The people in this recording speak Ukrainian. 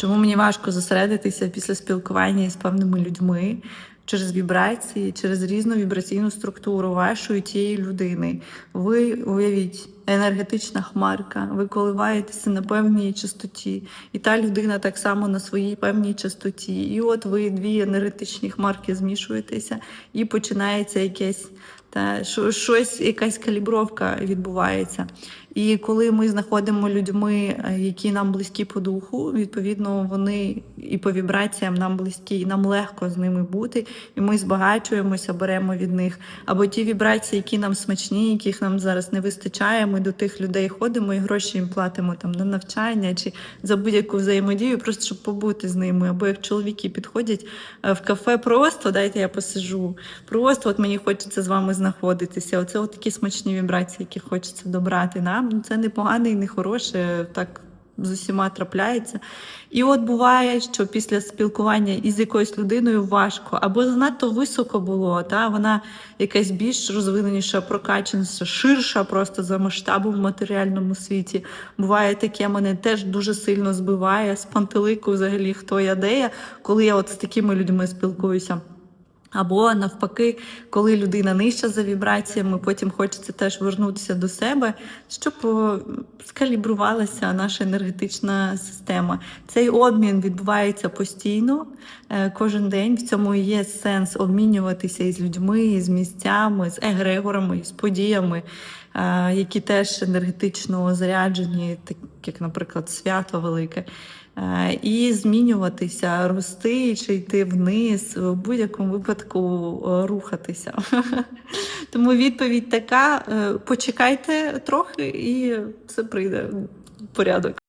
Чому мені важко зосередитися після спілкування із певними людьми через вібрації, через різну вібраційну структуру вашої тієї людини. Ви уявіть, енергетична хмарка, ви коливаєтеся на певній частоті, і та людина так само на своїй певній частоті. І от ви дві енергетичні хмарки змішуєтеся, і починається якесь та що- щось, якась калібровка відбувається. І коли ми знаходимо людьми, е, які нам близькі по духу, відповідно, вони і по вібраціям нам близькі, і нам легко з ними бути, і ми збагачуємося, беремо від них. Або ті вібрації, які нам смачні, яких нам зараз не вистачає, ми до тих людей ходимо і гроші їм платимо там на навчання чи за будь-яку взаємодію, просто щоб побути з ними. Або як чоловіки підходять е, в кафе, просто дайте я посижу. Просто от мені хочеться з вами знаходитися. Оце от такі смачні вібрації, які хочеться добрати нам. Ну це не погане і не хороше. Так з усіма трапляється. І от буває, що після спілкування із якоюсь людиною важко, або занадто високо було, та вона якась більш розвиненіша, прокачаніша, ширша просто за масштабом в матеріальному світі. Буває таке, мене теж дуже сильно збиває з пантелику, взагалі, хто я де я, коли я от з такими людьми спілкуюся. Або навпаки, коли людина нижча за вібраціями, потім хочеться теж вернутися до себе, щоб скалібрувалася наша енергетична система. Цей обмін відбувається постійно, е, кожен день. В цьому є сенс обмінюватися із людьми, з місцями, з егрегорами, з подіями, е, які теж енергетично заряджені, так як, наприклад, свято велике. Е, і змінюватися, рости чи йти вниз, в будь-якому випадку е, рухатися. Тому відповідь така: е, почекайте трохи, і все прийде в порядок.